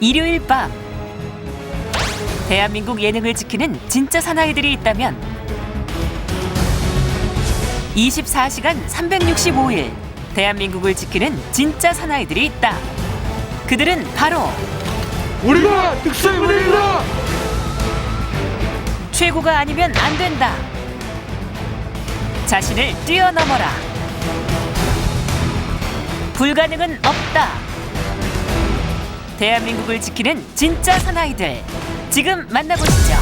일요일 밤 대한민국 예능을 지키는 진짜 사나이들이 있다면 24시간 365일 대한민국을 지키는 진짜 사나이들이 있다. 그들은 바로 우리가 특수부대입니다. 최고가 아니면 안 된다. 자신을 뛰어넘어라. 불가능은 없다. 대한민국을 지키는 진짜 사나이들. 지금 만나보시죠.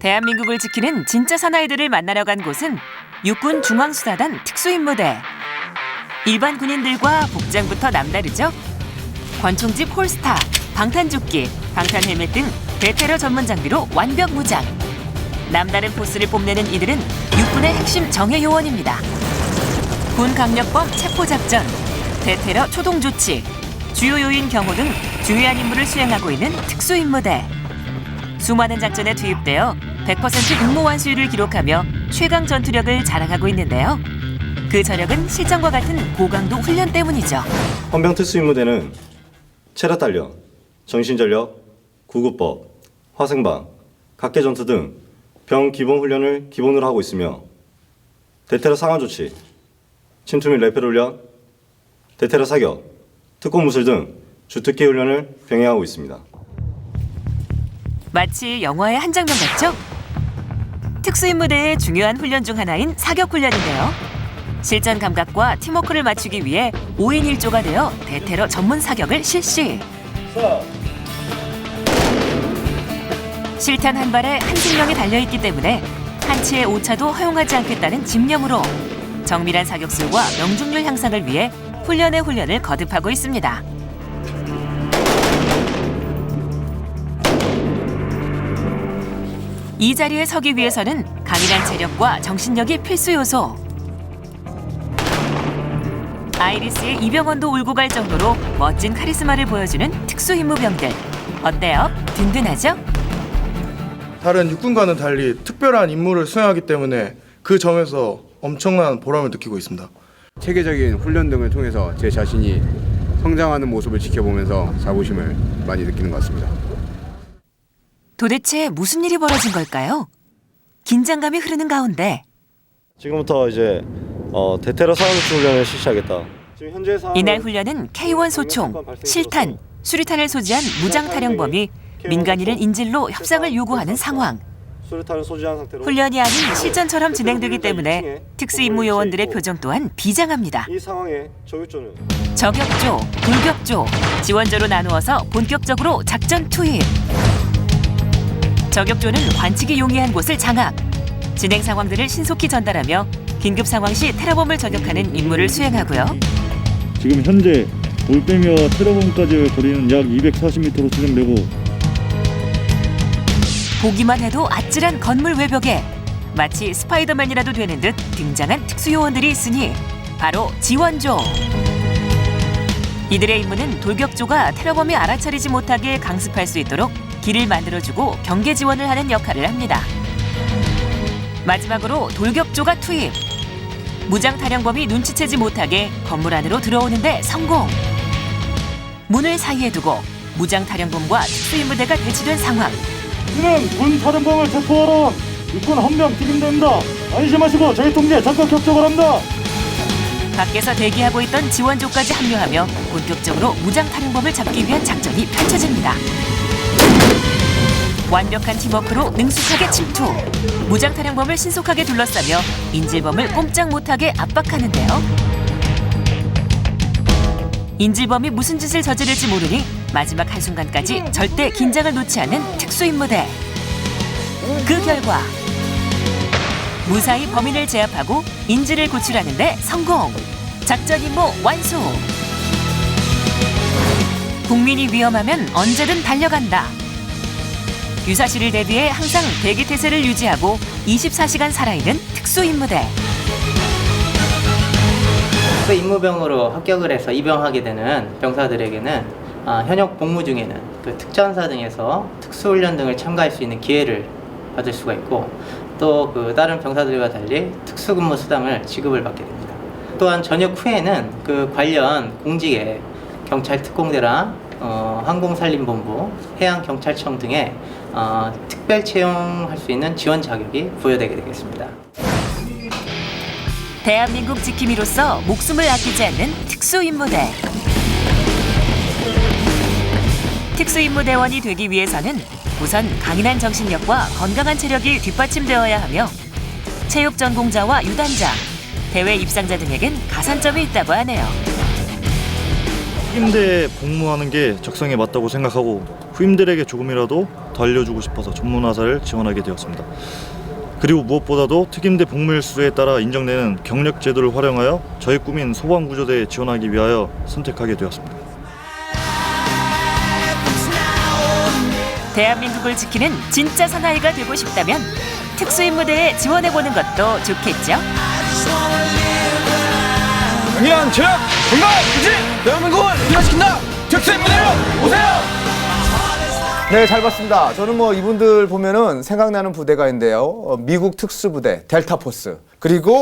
대한민국을 지키는 진짜 사나이들을 만나러 간 곳은 육군 중앙수사단 특수임무대. 일반 군인들과 복장부터 남다르죠. 권총집 홀스타, 방탄조끼, 방탄 헬멧 등 대테러 전문 장비로 완벽 무장. 남다른 포스를 뽐내는 이들은 육군의 핵심 정예 요원입니다. 군 강력범 체포 작전, 대테러 초동 조치, 주요 요인 경호 등 중요한 임무를 수행하고 있는 특수 임무대. 수많은 작전에 투입되어 100% 임무 완수율을 기록하며 최강 전투력을 자랑하고 있는데요. 그 저력은 실전과 같은 고강도 훈련 때문이죠. 헌병 특수임무대는 체력 단련, 정신전력, 구급법, 화생방, 각계 전투 등 병 기본 훈련을 기본으로 하고 있으며 대테러 상황 조치, 침투 및 레페 훈련, 대테러 사격, 특공 무술 등 주특기 훈련을 병행하고 있습니다. 마치 영화의 한 장면 같죠? 특수임무대의 중요한 훈련 중 하나인 사격 훈련인데요. 실전 감각과 팀워크를 맞추기 위해 5인 1조가 되어 대테러 전문 사격을 실시. 실탄 한 발에 한 생명이 달려있기 때문에 한치의 오차도 허용하지 않겠다는 집념으로 정밀한 사격술과 명중률 향상을 위해 훈련의 훈련을 거듭하고 있습니다. 이 자리에 서기 위해서는 강인한 체력과 정신력이 필수 요소. 아이리스의 이병헌도 울고 갈 정도로 멋진 카리스마를 보여주는 특수 임무병들. 어때요? 든든하죠? 다른 육군과는 달리 특별한 임무를 수행하기 때문에 그 점에서 엄청난 보람을 느끼고 있습니다. 체계적인 훈련 등을 통해서 제 자신이 성장하는 모습을 지켜보면서 자부심을 많이 느끼는 것 같습니다. 도대체 무슨 일이 벌어진 걸까요? 긴장감이 흐르는 가운데 지금부터 이제 어, 대테러 상황 조치 훈련을 실시하겠다. 지금 현재 상황은 이날 훈련은 K1 소총, 실탄, 수리탄을 소지한 무장 탈영범이 민간인을 인질로 협상을 요구하는 상황. 수류탄을 소지한 상태로 훈련이 아닌 실전처럼 진행되기 때문에 특수 임무 요원들의 표정 또한 비장합니다. 이 상황에 저격조는 저격조, 불격조, 지원조로 나누어서 본격적으로 작전 투입. 저격조는 관측이 용이한 곳을 장악. 진행 상황들을 신속히 전달하며 긴급 상황 시 테러범을 저격하는 임무를 수행하고요. 지금 현재 올빼미와 테러범까지의 거리는 약 240m로 진행되고 보기만 해도 아찔한 건물 외벽에 마치 스파이더맨이라도 되는 듯 등장한 특수요원들이 있으니 바로 지원조. 이들의 임무는 돌격조가 테러범이 알아차리지 못하게 강습할 수 있도록 길을 만들어주고 경계 지원을 하는 역할을 합니다. 마지막으로 돌격조가 투입. 무장 탈영범이 눈치채지 못하게 건물 안으로 들어오는데 성공. 문을 사이에 두고 무장 탈영범과 특수임무대가 대치된 상황. 이는 군 사령방을 체포하러 육군 헌병 특임대입니다. 안심하시고 저희 통제 적극 협조를 합니다. 밖에서 대기하고 있던 지원조까지 합류하며 본격적으로 무장 탈영범을 잡기 위한 작전이 펼쳐집니다. 완벽한 팀워크로 능숙하게 침투. 무장 탈영범을 신속하게 둘러싸며 인질범을 꼼짝 못하게 압박하는데요. 인질범이 무슨 짓을 저지를지 모르니 마지막 한순간까지 절대 긴장을 놓지 않는 특수임무대. 그 결과 무사히 범인을 제압하고 인질을 구출하는데 성공. 작전 임무 완수. 국민이 위험하면 언제든 달려간다. 유사시를 대비해 항상 대기 태세를 유지하고 24시간 살아있는 특수 임무대. 그 임무병으로 합격을 해서 입영하게 되는 병사들에게는 아, 현역 복무 중에는 그 특전사 등에서 특수훈련 등을 참가할 수 있는 기회를 받을 수가 있고 또 그 다른 병사들과 달리 특수근무 수당을 지급을 받게 됩니다. 또한 전역 후에는 그 관련 공직에 경찰 특공대랑 어, 항공산림본부, 해양경찰청 등의 어, 특별 채용할 수 있는 지원 자격이 부여되게 되겠습니다. 대한민국 지킴이로서 목숨을 아끼지 않는 특수임무대. 특수임무대원이 되기 위해서는 우선 강인한 정신력과 건강한 체력이 뒷받침되어야 하며 체육 전공자와 유단자, 대회 입상자 등에겐 가산점이 있다고 하네요. 후임대에 복무하는 게 적성에 맞다고 생각하고 후임들에게 조금이라도 더 알려주고 싶어서 전문화사를 지원하게 되었습니다. 그리고 무엇보다도 특임대 복무일수에 따라 인정되는 경력 제도를 활용하여 저의 꿈인 소방구조대에 지원하기 위하여 선택하게 되었습니다. 대한민국을 지키는 진짜 사나이가 되고 싶다면 특수임무대에 지원해보는 것도 좋겠죠? 경리한 체력 건강 유지 대한민국을 일어시킨다 특수인 무대로 오세요 네, 잘 봤습니다. 저는 뭐 이분들 보면은 생각나는 부대가 있는데요. 어, 미국 특수부대 델타포스 그리고 어,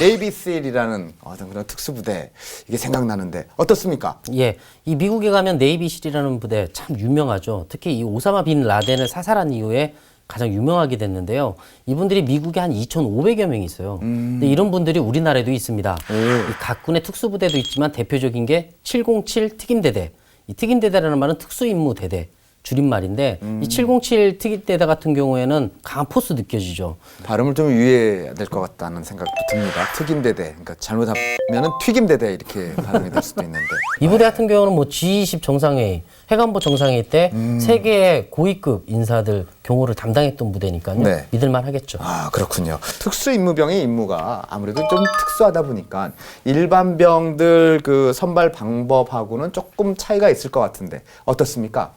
네이비실이라는 어떤 그런 특수부대 이게 생각나는데 어떻습니까? 예, 이 미국에 가면 네이비실이라는 부대 참 유명하죠. 특히 이 오사마 빈 라덴을 사살한 이후에 가장 유명하게 됐는데요. 이분들이 미국에 한 2,500여 명이 있어요. 근데 이런 분들이 우리나라에도 있습니다. 이 각군의 특수부대도 있지만 대표적인 게 707 특임대대. 이 특임대대라는 말은 특수임무대대. 줄임말인데 이 707 특임대대 같은 경우에는 강한 포스 느껴지죠. 발음을 좀 유의해야 될 것 같다는 생각도 듭니다. 특임대대, 그러니까 잘못하면은 튀김대대 이렇게 발음이 될 수도 있는데. 이 부대 같은 경우는 뭐 G20 정상회의, 해관보 정상회의 때 세계 고위급 인사들 경호를 담당했던 부대니까요. 네. 믿을만 하겠죠. 아 그렇군요. 특수 임무병의 임무가 아무래도 좀 특수하다 보니까 일반 병들 그 선발 방법하고는 조금 차이가 있을 것 같은데 어떻습니까?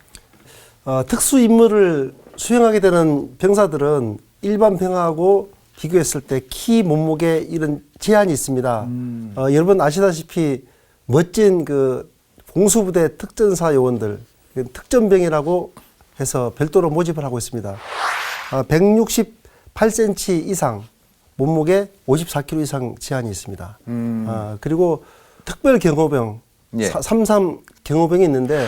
어, 특수 임무를 수행하게 되는 병사들은 일반 병하고 비교했을 때 키 몸무게 이런 제한이 있습니다. 어, 여러분 아시다시피 멋진 그 공수부대 특전사 요원들 특전병이라고 해서 별도로 모집을 하고 있습니다. 어, 168cm 이상 몸무게 54kg 이상 제한이 있습니다. 아, 그리고 특별 경호병 예. 사- 33 경호병이 있는데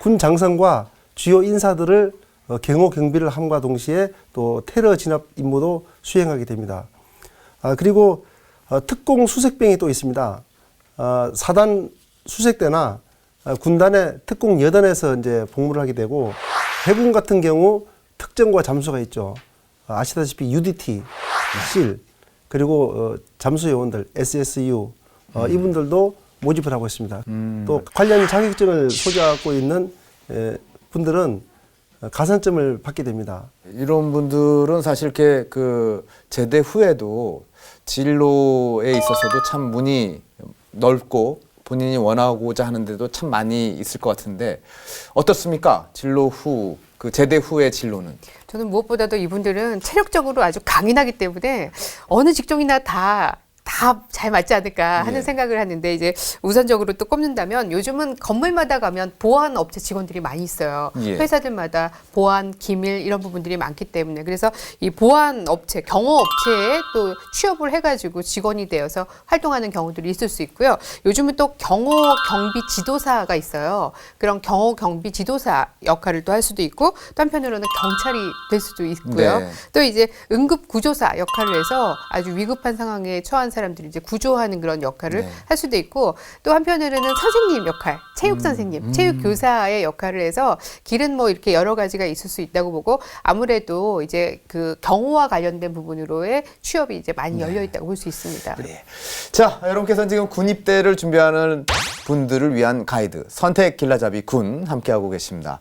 군 장성과 주요 인사들을 어, 경호 경비를 함과 동시에 또 테러 진압 임무도 수행하게 됩니다. 아, 그리고 어, 특공 수색병이 또 있습니다. 어, 사단 수색대나 어, 군단의 특공 여단에서 이제 복무를 하게 되고 해군 같은 경우 특정과 잠수가 있죠. 아, 아시다시피 UDT, 실 그리고 어, 잠수 요원들 SSU 어, 이분들도 모집을 하고 있습니다. 또 관련 자격증을 소지하고 있는 에, 분들은 어, 가산점을 받게 됩니다. 이런 분들은 사실 이렇게 그 제대 후에도 진로에 있어서도 참 문이 넓고 본인이 원하고자 하는데도 참 많이 있을 것 같은데 어떻습니까? 진로 후, 그 제대 후의 진로는? 저는 무엇보다도 이분들은 체력적으로 아주 강인하기 때문에 어느 직종이나 다 다 잘 맞지 않을까 하는 예. 생각을 하는데 이제 우선적으로 또 꼽는다면 요즘은 건물마다 가면 보안 업체 직원들이 많이 있어요. 예. 회사들마다 보안 기밀 이런 부분들이 많기 때문에 그래서 이 보안 업체 경호 업체에 또 취업을 해가지고 직원이 되어서 활동하는 경우들이 있을 수 있고요. 요즘은 또 경호 경비 지도사가 있어요. 그런 경호 경비 지도사 역할을 또 할 수도 있고 또 한편으로는 경찰이 될 수도 있고요. 네. 또 이제 응급 구조사 역할을 해서 아주 위급한 상황에 처한 사람 들이 이제 구조하는 그런 역할을 네. 할 수도 있고 또 한편으로는 선생님 역할, 체육 선생님, 체육 교사의 역할을 해서 길은 뭐 이렇게 여러 가지가 있을 수 있다고 보고 아무래도 이제 그 경호와 관련된 부분으로의 취업이 이제 많이 열려 있다고 볼 수 있습니다. 예. 자, 여러분께서는 지금 군입대를 준비하는 분들을 위한 가이드 선택 길라잡이 군 함께하고 계십니다.